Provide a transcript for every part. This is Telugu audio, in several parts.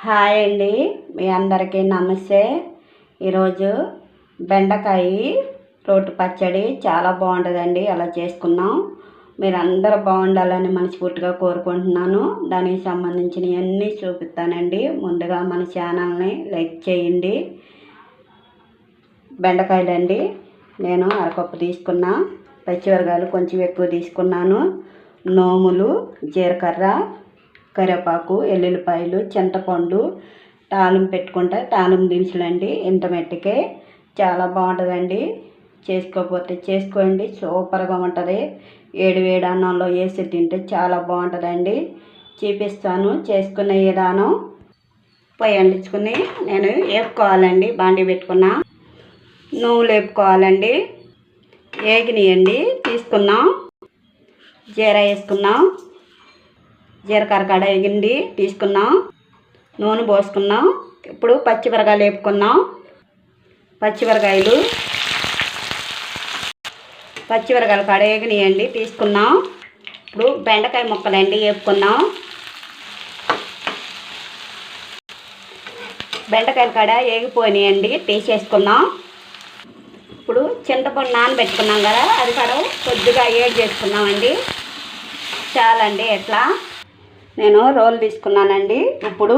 హాయ్ అండి. మీ అందరికీ నమస్తే. ఈరోజు బెండకాయ రోటి పచ్చడి చాలా బాగుంటుందండి. అలా చేసుకున్నాం? మీరు అందరూ బాగుండాలని మనస్ఫూర్తిగా కోరుకుంటున్నాను. దానికి సంబంధించినవి అన్నీ చూపిస్తానండి. ముందుగా మన ఛానల్ని లైక్ చేయండి. బెండకాయలండి. నేను అరకప్పు తీసుకున్నా. పచ్చిమిరకాయలు కొంచెం ఎక్కువ తీసుకున్నాను. నోములు జీలకర్ర కరివేపాకు ఎల్లుల్లిపాయలు చింతపండు తాళం పెట్టుకుంటే తాళం దినుసులండి. ఇంత మెట్టుకే. చాలా బాగుంటుందండి. చేసుకోకపోతే చేసుకోండి. సూపర్గా ఉంటుంది. ఏడు వేడి అన్నంలో వేసి తింటే చాలా బాగుంటుందండి. చూపిస్తాను చేసుకునే విధానం. పొయ్యి అంటించుకుని నేను వేపుకోవాలండి. బాండి పెట్టుకున్నా. నువ్వులు వేపుకోవాలండి వేగినాయండి తీసుకున్నాం జీరా వేసుకున్నాం జీలకర్ర కాడ ఎగిండి తీసుకున్నాం నూనె పోసుకున్నాం ఇప్పుడు పచ్చిమిరకాయలు వేపుకున్నాం పచ్చిమిరకాయలు పచ్చిమిరకాయలు కాడ వేగినాయండి తీసుకున్నాం ఇప్పుడు బెండకాయ ముక్కలండి వేపుకున్నాం. బెండకాయల కాడ వేగిపోయినాయండి తీసేసుకున్నాం. ఇప్పుడు చింతపండు నానబెట్టుకున్నాం కదా అది కాడ కొద్దిగా ఏడ్ చేసుకున్నామండి. చాలండి ఎట్లా? నేను రోల్ తీసుకున్నానండి. ఇప్పుడు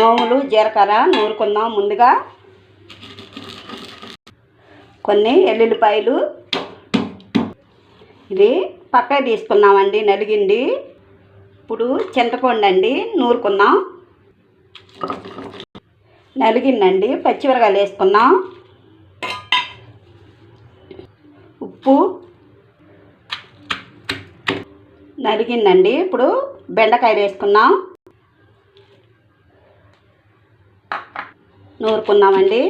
నోములు జీలకర్ర నూరుకుందాం ముందుగా. కొన్ని ఎల్లుల్లిపాయలు. ఇది పక్క తీసుకున్నామండి నలిగింది. ఇప్పుడు చింతపండు అండి నూరుకుందాం. నలిగిందండి పచ్చిమిరకాయలు వేసుకున్నాం నలిగిందండి. ఇప్పుడు బెండకాయ వేసుకున్నాం నూరుకున్నామండి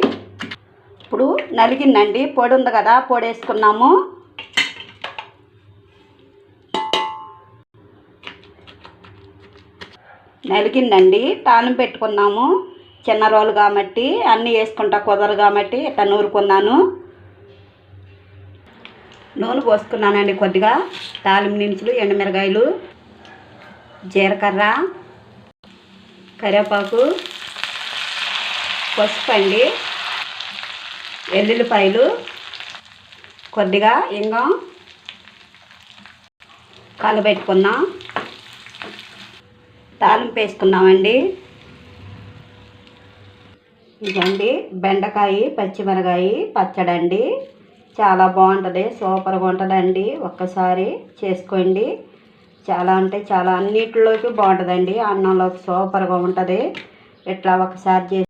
ఇప్పుడు నలిగిందండి. పొడి ఉంది కదా పొడి వేసుకున్నాము నలిగిందండి. తాళం పెట్టుకున్నాము చిన్న రోలు కాబట్టి అన్నీ వేసుకుంటా కుదరు కాబట్టి ఇట్లా నూరుకున్నాను. నూనె పోసుకున్నానండి కొద్దిగా. తాలింపు దినుసులు ఎండుమిరకాయలు జీలకర్ర కరివేపాకు పసుపు అండి వెల్లుల్లిపాయలు కొద్దిగా ఇంగం కలబెట్టుకున్నాం తాలింపు వేసుకున్నామండి ఇదండి బెండకాయ పచ్చిమిరకాయ పచ్చడండి. చాలా బాగుంటుంది. సూపర్గా ఉంటుందండి. ఒక్కసారి చేసుకోండి. చాలా అంటే చాలా అన్నిటిలోకి బాగుంటుందండి. అన్నంలోకి సూపర్గా ఉంటుంది. ఇట్లా ఒకసారి చేసి